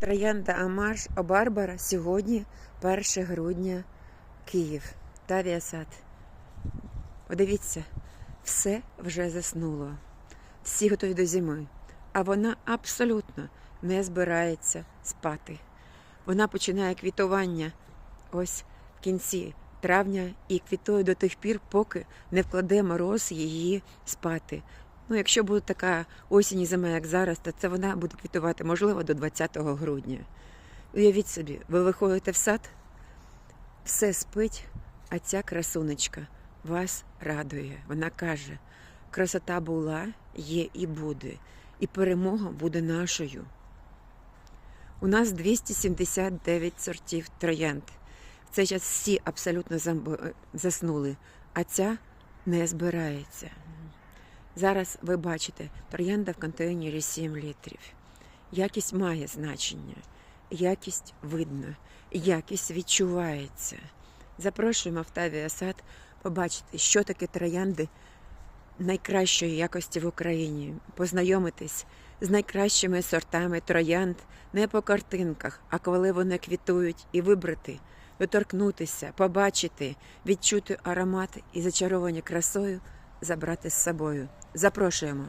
Троянда Амаш Барбара сьогодні 1 грудня Київ та Віасад. Подивіться, все вже заснуло. Всі готові до зими, а вона абсолютно не збирається спати. Вона починає квітування ось в кінці травня і квітує до тих пір, поки не вкладе мороз її спати. Ну, якщо буде така осінь і зима, як зараз, то це вона буде квітувати, можливо, до 20 грудня. Уявіть собі, ви виходите в сад, все спить, а ця красунечка вас радує. Вона каже: красота була, є і буде, і перемога буде нашою. У нас 279 сортів троянд. В цей час всі абсолютно заснули, а ця не збирається. Зараз ви бачите, троянда в контейнері 7 літрів. Якість має значення, якість видно, якість відчувається. Запрошуємо в Тавія сад побачити, що таке троянди найкращої якості в Україні, познайомитись з найкращими сортами троянд не по картинках, а коли вони квітують, і вибрати, доторкнутися, побачити, відчути аромат і зачаровані красою забрати з собою. Запрошуємо.